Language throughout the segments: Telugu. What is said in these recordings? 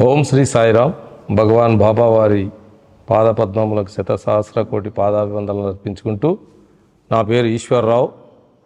ఓం శ్రీ సాయిరామ్. భగవాన్ బాబావారి పాదపద్మములకు శత సహస్ర కోటి పాదాభివందనలు అర్పించుకుంటూ నా పేరు ఈశ్వరరావు.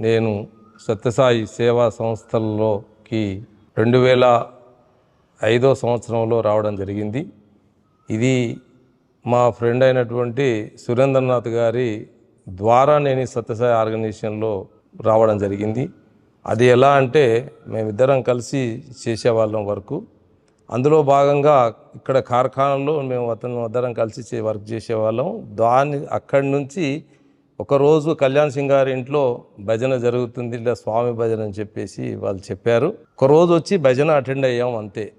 నేను సత్యసాయి సేవా సంస్థల్లోకి రెండు వేల ఐదో సంవత్సరంలో రావడం జరిగింది. ఇది మా ఫ్రెండ్ అయినటువంటి సురేంద్రనాథ్ గారి ద్వారా నేను ఈ సత్యసాయి ఆర్గనైజేషన్లో రావడం జరిగింది. అది ఎలా అంటే మేమిద్దరం కలిసి చేసేవాళ్ళం వరకు అందులో భాగంగా ఇక్కడ కార్ఖానాలో మేము అతను అందరం కలిసి వర్క్ చేసేవాళ్ళం. దాన్ని అక్కడి నుంచి ఒకరోజు కళ్యాణ్ సింగ్ గారి ఇంట్లో భజన జరుగుతుంది ఇలా స్వామి భజన అని చెప్పేసి వాళ్ళు చెప్పారు. ఒకరోజు వచ్చి భజన అటెండ్ అయ్యాం అంతే.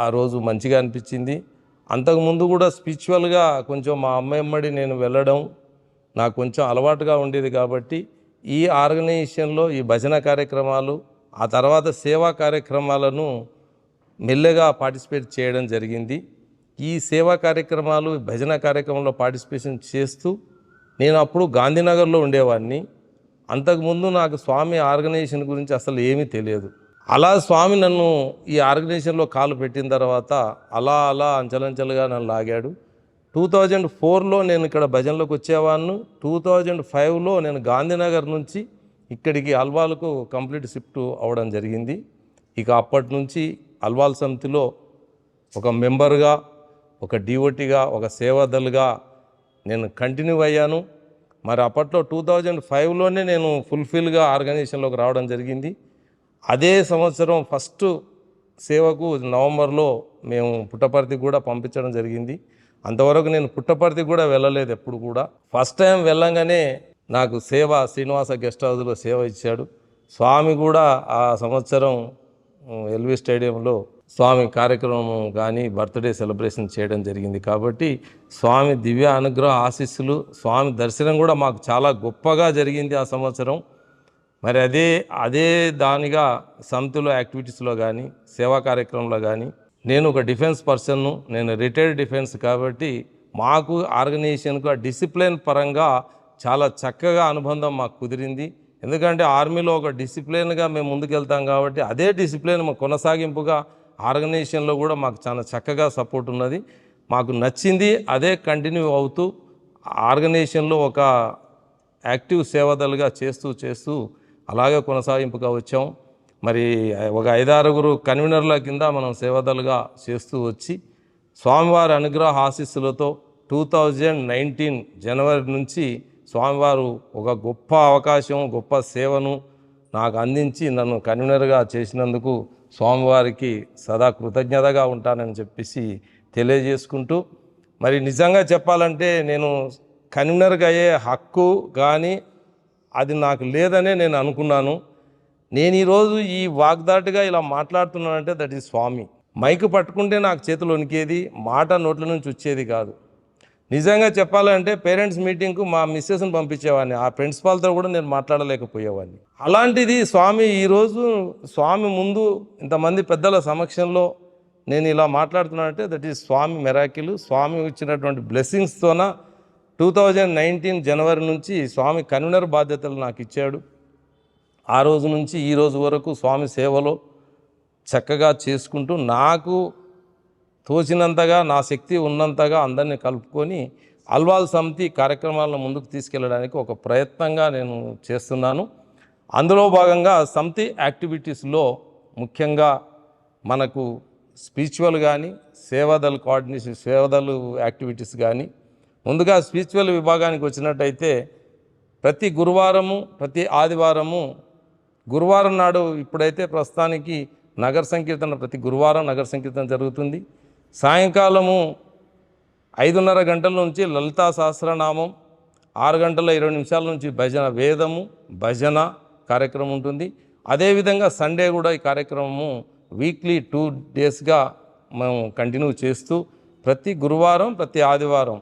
ఆ రోజు మంచిగా అనిపించింది. అంతకుముందు కూడా స్పిరిచువల్గా కొంచెం మా అమ్మమ్మడి నేను వెళ్ళడం నాకు కొంచెం అలవాటుగా ఉండేది కాబట్టి ఈ ఆర్గనైజేషన్లో ఈ భజన కార్యక్రమాలు ఆ తర్వాత సేవా కార్యక్రమాలను మెల్లగా పార్టిసిపేట్ చేయడం జరిగింది. ఈ సేవా కార్యక్రమాలు భజన కార్యక్రమంలో పార్టిసిపేషన్ చేస్తూ నేను అప్పుడు గాంధీనగర్లో ఉండేవాడిని. అంతకుముందు నాకు స్వామి ఆర్గనైజేషన్ గురించి అసలు ఏమీ తెలియదు. అలా స్వామి నన్ను ఈ ఆర్గనైజేషన్లో కాలు పెట్టిన తర్వాత అలా అలా అంచలంచలుగా నన్ను లాగాడు. టూ థౌజండ్ ఫోర్లో నేను ఇక్కడ భజనలోకి వచ్చేవాడిను. టూ థౌజండ్ ఫైవ్లో నేను గాంధీనగర్ నుంచి ఇక్కడికి అల్వాలకు కంప్లీట్ షిఫ్ట్ అవ్వడం జరిగింది. ఇక అప్పటి నుంచి అల్వాల్ సమితిలో ఒక మెంబర్గా ఒక డిఓటిగా ఒక సేవాదలుగా నేను కంటిన్యూ అయ్యాను. మరి అప్పట్లో టూ థౌజండ్ ఫైవ్లోనే నేను ఫుల్ఫిల్గా ఆర్గనైజేషన్లోకి రావడం జరిగింది. అదే సంవత్సరం ఫస్ట్ సేవకు నవంబర్లో మేము పుట్టపర్తికి కూడా పంపించడం జరిగింది. అంతవరకు నేను పుట్టపర్తికి కూడా వెళ్ళలేదు ఎప్పుడు కూడా. ఫస్ట్ టైం వెళ్ళంగానే నాకు సేవ శ్రీనివాస గెస్ట్ హౌస్లో సేవ ఇచ్చాడు. స్వామి కూడా ఆ సంవత్సరం ఎల్వి స్టేడియంలో స్వామి కార్యక్రమం కానీ బర్త్డే సెలబ్రేషన్ చేయడం జరిగింది. కాబట్టి స్వామి దివ్య అనుగ్రహ ఆశీస్సులు స్వామి దర్శనం కూడా మాకు చాలా గొప్పగా జరిగింది ఆ సంవత్సరం. మరి అదే అదే దానిగా సంతుల యాక్టివిటీస్లో కానీ సేవా కార్యక్రమంలో కానీ నేను ఒక డిఫెన్స్ పర్సన్ను నేను రిటైర్డ్ డిఫెన్స్ కాబట్టి మాకు ఆర్గనైజేషన్కు ఆ డిసిప్లిన్ పరంగా చాలా చక్కగా అనుబంధం మాకు కుదిరింది. ఎందుకంటే ఆర్మీలో ఒక డిసిప్లిన్గా మేము ముందుకెళ్తాం కాబట్టి అదే డిసిప్లిన్ మా కొనసాగింపుగా ఆర్గనైజేషన్లో కూడా మాకు చాలా చక్కగా సపోర్ట్ ఉన్నది. మాకు నచ్చింది అదే కంటిన్యూ అవుతూ ఆర్గనైజేషన్లో ఒక యాక్టివ్ సేవదలుగా చేస్తూ చేస్తూ అలాగే కొనసాగింపుగా వచ్చాం. మరి ఒక ఐదారుగురు కన్వీనర్ల కింద మనం సేవదలుగా చేస్తూ వచ్చి స్వామివారి అనుగ్రహ ఆశీస్సులతో టూ థౌజండ్ నైన్టీన్ జనవరి నుంచి స్వామివారు ఒక గొప్ప అవకాశం గొప్ప సేవను నాకు అందించి నన్ను కన్వీనర్గా చేసినందుకు స్వామివారికి సదా కృతజ్ఞతగా ఉంటానని చెప్పేసి తెలియజేసుకుంటూ మరి నిజంగా చెప్పాలంటే నేను కన్వీనర్గా అయ్యే హక్కు కానీ అది నాకు లేదనే నేను అనుకున్నాను. నేను ఈరోజు ఈ వాగ్దాటిగా ఇలా మాట్లాడుతున్నానంటే దట్ ఈస్ స్వామి. మైక్ పట్టుకుంటే నాకు చేతులు వణికేది మాట నోట్ల నుంచి వచ్చేది కాదు. నిజంగా చెప్పాలంటే పేరెంట్స్ మీటింగ్కు మా మిస్సెస్ని పంపించేవాడిని. ఆ ప్రిన్సిపాల్తో కూడా నేను మాట్లాడలేకపోయేవాడిని. అలాంటిది స్వామి ఈరోజు స్వామి ముందు ఇంతమంది పెద్దల సమక్షంలో నేను ఇలా మాట్లాడుతున్నానంటే that is Swami miracle. Swami ఇచ్చినటువంటి బ్లెస్సింగ్స్తోన టూ థౌజండ్ నైన్టీన్ జనవరి నుంచి స్వామి కన్వీనర్ బాధ్యతలు నాకు ఇచ్చాడు. ఆ రోజు నుంచి ఈ రోజు వరకు స్వామి సేవలో చక్కగా చేసుకుంటూ నాకు తోచినంతగా నా శక్తి ఉన్నంతగా అందరినీ కలుపుకొని అల్వాల్ సమితి కార్యక్రమాలను ముందుకు తీసుకెళ్ళడానికి ఒక ప్రయత్నంగా నేను చేస్తున్నాను. అందులో భాగంగా సమితి యాక్టివిటీస్లో ముఖ్యంగా మనకు స్పిరిచువల్ కానీ సేవాదల్ కోఆర్డినేషన్ సేవాదల్ యాక్టివిటీస్ కానీ ముందుగా స్పిరిచువల్ విభాగానికి వచ్చినట్టయితే ప్రతి గురువారము ప్రతి ఆదివారము గురువారం నాడు ఇప్పుడైతే ప్రస్తుతానికి నగర సంకీర్తన ప్రతి గురువారం నగర సంకీర్తన జరుగుతుంది. సాయంకాలము ఐదున్నర గంటల నుంచి లలితా సహస్రనామం ఆరు గంటల ఇరవై నిమిషాల నుంచి భజన వేదము భజన కార్యక్రమం ఉంటుంది. అదేవిధంగా సండే కూడా ఈ కార్యక్రమము వీక్లీ టూ డేస్గా మేము కంటిన్యూ చేస్తూ ప్రతి గురువారం ప్రతి ఆదివారం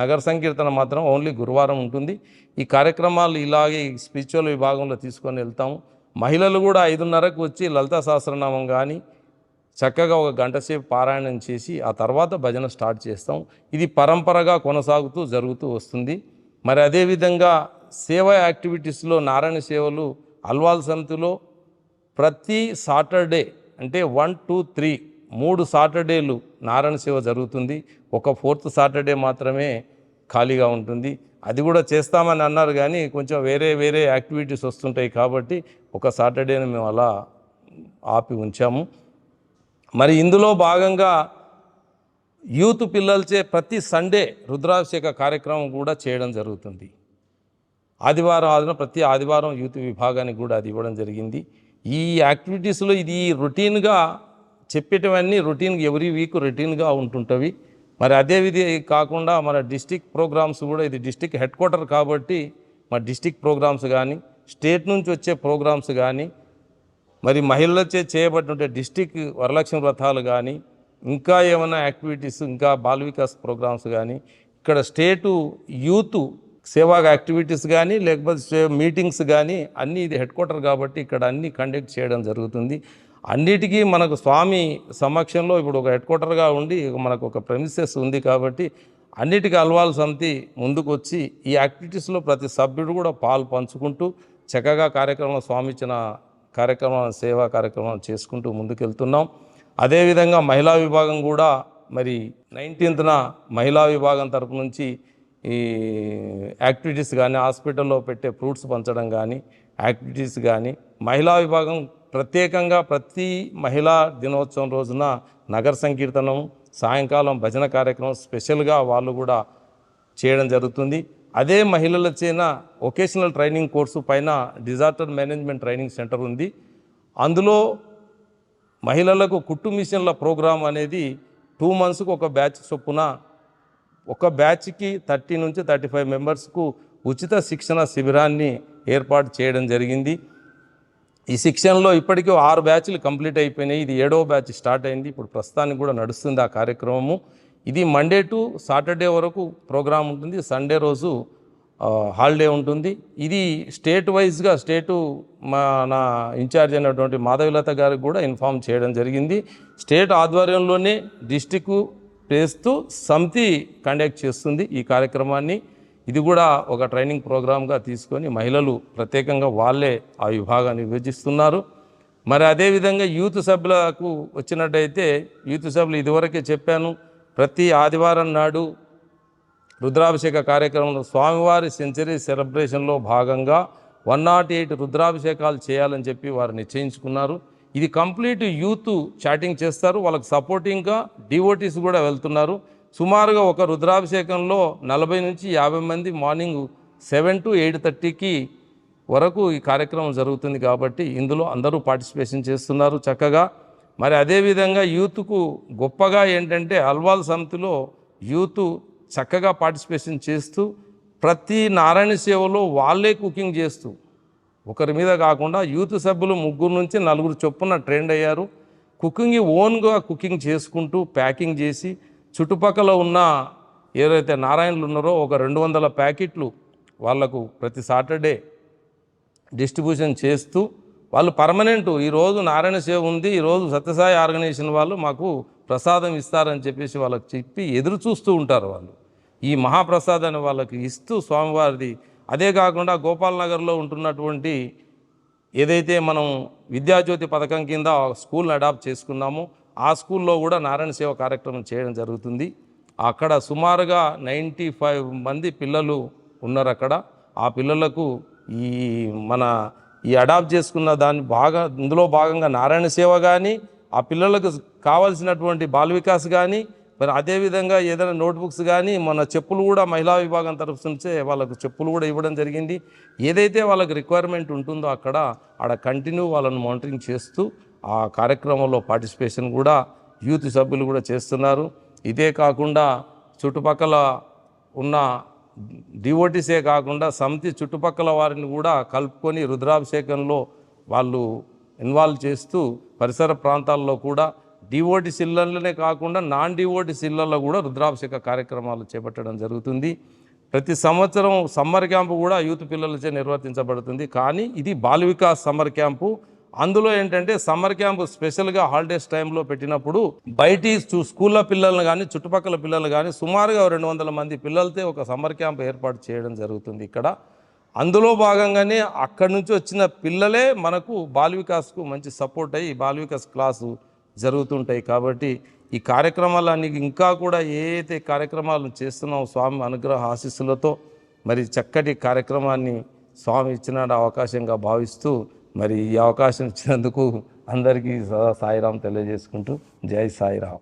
నగర సంకీర్తన మాత్రం ఓన్లీ గురువారం ఉంటుంది. ఈ కార్యక్రమాలు ఇలాగే స్పిరిచువల్ విభాగంలో తీసుకొని వెళ్తాము. మహిళలు కూడా ఐదున్నరకు వచ్చి లలితా సహస్రనామం కానీ చక్కగా ఒక గంట సేపు పారాయణం చేసి ఆ తర్వాత భజన స్టార్ట్ చేస్తాం. ఇది పరంపరగా కొనసాగుతూ జరుగుతూ వస్తుంది. మరి అదేవిధంగా సేవా యాక్టివిటీస్లో నారాయణ సేవలు అల్వాల్ సమితిలో ప్రతి సాటర్డే అంటే వన్ టూ త్రీ మూడు సాటర్డేలు నారాయణ సేవ జరుగుతుంది. ఒక ఫోర్త్ సాటర్డే మాత్రమే ఖాళీగా ఉంటుంది. అది కూడా చేస్తామని అన్నారు కానీ కొంచెం వేరే వేరే యాక్టివిటీస్ వస్తుంటాయి కాబట్టి ఒక సాటర్డేని మేము అలా ఆపి ఉంచాము. మరి ఇందులో భాగంగా యూత్ పిల్లలచే ప్రతి సండే రుద్రాభిషేక కార్యక్రమం కూడా చేయడం జరుగుతుంది. ఆదివారం ఆదిన ప్రతి ఆదివారం యూత్ విభాగానికి కూడా అది ఇవ్వడం జరిగింది. ఈ యాక్టివిటీస్లో ఇది రొటీన్గా చెప్పేటివన్నీ రొటీన్ ఎవ్రీ వీక్ రొటీన్గా ఉంటుంటవి. మరి అదే విధి కాకుండా మన డిస్టిక్ ప్రోగ్రామ్స్ కూడా ఇది డిస్టిక్ హెడ్ క్వార్టర్ కాబట్టి మన డిస్టిక్ ప్రోగ్రామ్స్ కానీ స్టేట్ నుంచి వచ్చే ప్రోగ్రామ్స్ కానీ మరి మహిళలచే చేయబడినటువంటి డిస్టిక్ వరలక్ష్మి వ్రతాలు కానీ ఇంకా ఏమైనా యాక్టివిటీస్ ఇంకా బాల్ వికాస్ ప్రోగ్రామ్స్ కానీ ఇక్కడ స్టేటు యూత్ సేవా యాక్టివిటీస్ కానీ లేకపోతే మీటింగ్స్ కానీ అన్నీ ఇది హెడ్ క్వార్టర్ కాబట్టి ఇక్కడ అన్నీ కండక్ట్ చేయడం జరుగుతుంది. అన్నిటికీ మనకు స్వామి సమక్షంలో ఇప్పుడు ఒక హెడ్ క్వార్టర్గా ఉండి మనకు ఒక ప్రెమిసెస్ ఉంది కాబట్టి అన్నిటికీ అల్వాల్ సమితి ముందుకొచ్చి ఈ యాక్టివిటీస్లో ప్రతి సభ్యుడు కూడా పాలు పంచుకుంటూ చక్కగా కార్యక్రమంలో స్వామి ఇచ్చిన కార్యక్రమం సేవా కార్యక్రమం చేసుకుంటూ ముందుకెళ్తున్నాం. అదేవిధంగా మహిళా విభాగం కూడా మరి నైన్టీన్త్న మహిళా విభాగం తరపు నుంచి ఈ యాక్టివిటీస్ కానీ హాస్పిటల్లో పెట్టే ఫ్రూట్స్ పంచడం కానీ యాక్టివిటీస్ కానీ మహిళా విభాగం ప్రత్యేకంగా ప్రతి మహిళా దినోత్సవం రోజున నగర సంకీర్తనం సాయంకాలం భజన కార్యక్రమం స్పెషల్గా వాళ్ళు కూడా చేయడం జరుగుతుంది. అదే మహిళల చేన వొకేషనల్ ట్రైనింగ్ కోర్సు పైన డిజాస్టర్ మేనేజ్మెంట్ ట్రైనింగ్ సెంటర్ ఉంది. అందులో మహిళలకు కుట్టు మిషన్ల ప్రోగ్రాం అనేది టూ మంత్స్కి ఒక బ్యాచ్ చొప్పున ఒక బ్యాచ్కి థర్టీ నుంచి థర్టీ ఫైవ్ మెంబర్స్కు ఉచిత శిక్షణ శిబిరాన్ని ఏర్పాటు చేయడం జరిగింది. ఈ శిక్షణలో ఇప్పటికీ ఆరు బ్యాచ్లు కంప్లీట్ అయిపోయినాయి. ఇది ఏడవ బ్యాచ్ స్టార్ట్ అయింది. ఇప్పుడు ప్రస్తుతానికి కూడా నడుస్తుంది ఆ కార్యక్రమము. ఇది మండే టు సాటర్డే వరకు ప్రోగ్రాం ఉంటుంది. సండే రోజు హాలిడే ఉంటుంది. ఇది స్టేట్ వైజ్గా స్టేటు మన ఇన్ఛార్జ్ అయినటువంటి మాధవిలత గారికి కూడా ఇన్ఫామ్ చేయడం జరిగింది. స్టేట్ ఆధ్వర్యంలోనే డిస్టిక్ ప్లేస్తూ సమితి కండక్ట్ చేస్తుంది ఈ కార్యక్రమాన్ని. ఇది కూడా ఒక ట్రైనింగ్ ప్రోగ్రామ్గా తీసుకొని మహిళలు ప్రత్యేకంగా వాళ్ళే ఆ విభాగాన్ని విభజిస్తున్నారు. మరి అదేవిధంగా యూత్ సభ్యులకు వచ్చినట్టయితే యూత్ సభ్యులు ఇదివరకే చెప్పాను ప్రతి ఆదివారం నాడు రుద్రాభిషేక కార్యక్రమంలో స్వామివారి సెంచరీ సెలబ్రేషన్లో భాగంగా వన్ నాట్ ఎయిట్ రుద్రాభిషేకాలు చేయాలని చెప్పి వారు నిశ్చయించుకున్నారు. ఇది కంప్లీట్ యూత్ చాటింగ్ చేస్తారు. వాళ్ళకి సపోర్టింగ్గా డివోటీస్ కూడా వెళ్తున్నారు. సుమారుగా ఒక రుద్రాభిషేకంలో నలభై నుంచి యాభై మంది మార్నింగ్ సెవెన్ టు ఎయిట్ థర్టీకి వరకు ఈ కార్యక్రమం జరుగుతుంది కాబట్టి ఇందులో అందరూ పార్టిసిపేషన్ చేస్తున్నారు. చక్కగా మరి అదేవిధంగా యూత్కు గొప్పగా ఏంటంటే అల్వాల్ సమితిలో యూత్ చక్కగా పార్టిసిపేషన్ చేస్తూ ప్రతి నారాయణ సేవలో వాళ్ళే కుకింగ్ చేస్తూ ఒకరి మీద కాకుండా యూత్ సభ్యులు ముగ్గురు నుంచి నలుగురు చొప్పున ట్రెండ్ అయ్యారు. కుకింగ్ ఓన్గా కుకింగ్ చేసుకుంటూ ప్యాకింగ్ చేసి చుట్టుపక్కల ఉన్న ఏదైతే నారాయణలు ఉన్నారో ఒక రెండు వందల ప్యాకెట్లు వాళ్ళకు ప్రతి సాటర్డే డిస్ట్రిబ్యూషన్ చేస్తూ వాళ్ళు పర్మనెంట్ ఈరోజు నారాయణ సేవ ఉంది ఈరోజు సత్యసాయి ఆర్గనైజేషన్ వాళ్ళు మాకు ప్రసాదం ఇస్తారని చెప్పేసి వాళ్ళకి చెప్పి ఎదురు చూస్తూ ఉంటారు వాళ్ళు. ఈ మహాప్రసాదాన్ని వాళ్ళకి ఇస్తూ స్వామివారిది. అదే కాకుండా గోపాల్ నగర్లో ఉంటున్నటువంటి ఏదైతే మనం విద్యాజ్యోతి పథకం కింద స్కూల్ని అడాప్ట్ చేసుకున్నామో ఆ స్కూల్లో కూడా నారాయణ సేవ కార్యక్రమం చేయడం జరుగుతుంది. అక్కడ సుమారుగా నైంటీ ఫైవ్ మంది పిల్లలు ఉన్నారు అక్కడ. ఆ పిల్లలకు ఈ మన ఈ అడాప్ట్ చేసుకున్న దాన్ని బాగా ఇందులో భాగంగా నారాయణ సేవ కానీ ఆ పిల్లలకు కావాల్సినటువంటి బాల వికాస్ కానీ మరి అదేవిధంగా ఏదైనా నోట్బుక్స్ కానీ మన చెప్పులు కూడా మహిళా విభాగం తరఫు నుంచే వాళ్ళకు చెప్పులు కూడా ఇవ్వడం జరిగింది. ఏదైతే వాళ్ళకి రిక్వైర్మెంట్ ఉంటుందో అక్కడ ఆడ కంటిన్యూ వాళ్ళని మానిటరింగ్ చేస్తూ ఆ కార్యక్రమంలో పార్టిసిపేషన్ కూడా యూత్ సభ్యులు కూడా చేస్తున్నారు. ఇదే కాకుండా చుట్టుపక్కల ఉన్న డివోటీసే కాకుండా సమితి చుట్టుపక్కల వారిని కూడా కలుపుకొని రుద్రాభిషేకంలో వాళ్ళు ఇన్వాల్వ్ చేస్తూ పరిసర ప్రాంతాల్లో కూడా డివోటి సిల్లర్లనే కాకుండా నాన్ డివోటి సిల్లర్లో కూడా రుద్రాభిషేక కార్యక్రమాలు చేపట్టడం జరుగుతుంది. ప్రతి సంవత్సరం సమ్మర్ క్యాంపు కూడా యూత్ పిల్లలచే నిర్వర్తించబడుతుంది. కానీ ఇది బాల వికాస్ సమ్మర్ క్యాంపు. అందులో ఏంటంటే సమ్మర్ క్యాంప్ స్పెషల్గా హాలిడేస్ టైంలో పెట్టినప్పుడు బయటి చూ- స్కూళ్ళ పిల్లలను కానీ చుట్టుపక్కల పిల్లలు కానీ సుమారుగా రెండు వందల మంది పిల్లలతో ఒక సమ్మర్ క్యాంప్ ఏర్పాటు చేయడం జరుగుతుంది ఇక్కడ. అందులో భాగంగానే అక్కడి నుంచి వచ్చిన పిల్లలే మనకు బాల్ వికాస్కు మంచి సపోర్ట్ అయ్యి బాల్ వికాస్ క్లాసు జరుగుతుంటాయి కాబట్టి ఈ కార్యక్రమాలన్నీ ఇంకా కూడా ఏ అయితే కార్యక్రమాలు స్వామి అనుగ్రహ ఆశీస్సులతో మరి చక్కటి కార్యక్రమాన్ని స్వామి ఇచ్చిన అవకాశంగా భావిస్తూ మరి ఈ అవకాశం ఇచ్చినందుకు అందరికీ సదా సాయిరాం తెలియజేసుకుంటూ జై సాయిరాం